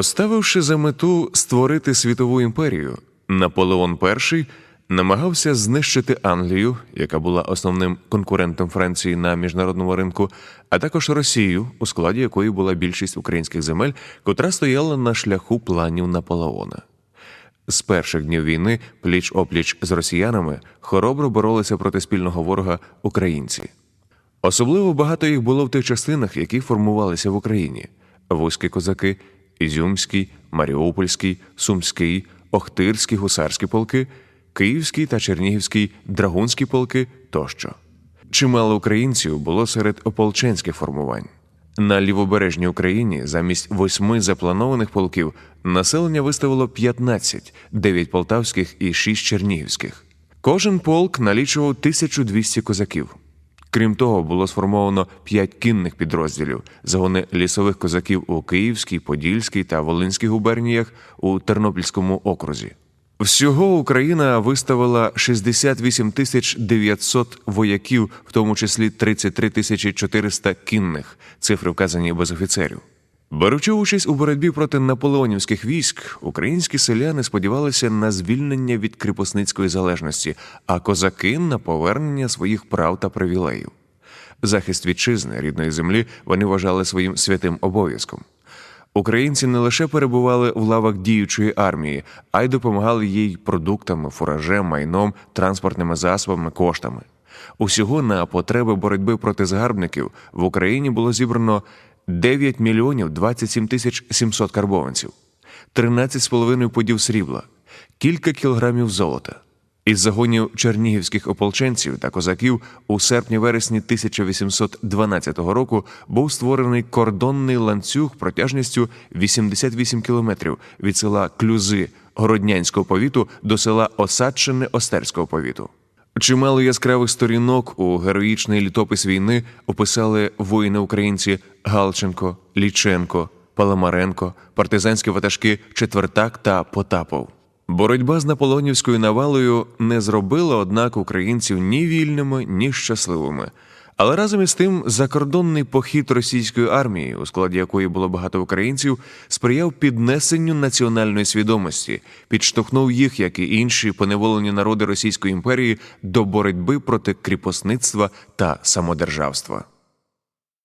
Поставивши за мету створити світову імперію, Наполеон І намагався знищити Англію, яка була основним конкурентом Франції на міжнародному ринку, а також Росію, у складі якої була більшість українських земель, котра стояла на шляху планів Наполеона. З перших днів війни пліч опліч з росіянами хоробро боролися проти спільного ворога українці. Особливо багато їх було в тих частинах, які формувалися в Україні: вузькі козаки, Ізюмський, Маріупольський, Сумський, Охтирський гусарські полки, Київський та Чернігівський драгунські полки тощо. Чимало українців було серед ополченських формувань. На лівобережній Україні замість восьми запланованих полків населення виставило 15, 9 полтавських і 6 чернігівських. Кожен полк налічував 1200 козаків. Крім того, було сформовано п'ять кінних підрозділів, загони лісових козаків у Київській, Подільській та Волинській губерніях у Тернопільському окрузі. Всього Україна виставила 68 тисяч 900 вояків, в тому числі 33 тисячі 400 кінних, цифри вказані без офіцерів. Беручи участь у боротьбі проти наполеонівських військ, українські селяни сподівалися на звільнення від кріпосницької залежності, а козаки на повернення своїх прав та привілеїв. Захист вітчизни рідної землі вони вважали своїм святим обов'язком. Українці не лише перебували в лавах діючої армії, а й допомагали їй продуктами, фуражем, майном, транспортними засобами, коштами. Усього на потреби боротьби проти загарбників в Україні було зібрано 9 мільйонів 27 тисяч 700 карбованців, 13,5 подів срібла, кілька кілограмів золота. Із загонів чернігівських ополченців та козаків у серпні-вересні 1812 року був створений кордонний ланцюг протяжністю 88 кілометрів від села Клюзи Городнянського повіту до села Осадчине Остерського повіту. Чимало яскравих сторінок у героїчний літопис війни описали воїни-українці Галченко, Ліченко, Паламаренко, партизанські ватажки Четвертак та Потапов. Боротьба з наполонівською навалою не зробила, однак, українців ні вільними, ні щасливими. Але разом із тим закордонний похід російської армії, у складі якої було багато українців, сприяв піднесенню національної свідомості, підштовхнув їх, як і інші поневолені народи Російської імперії, до боротьби проти кріпосництва та самодержавства.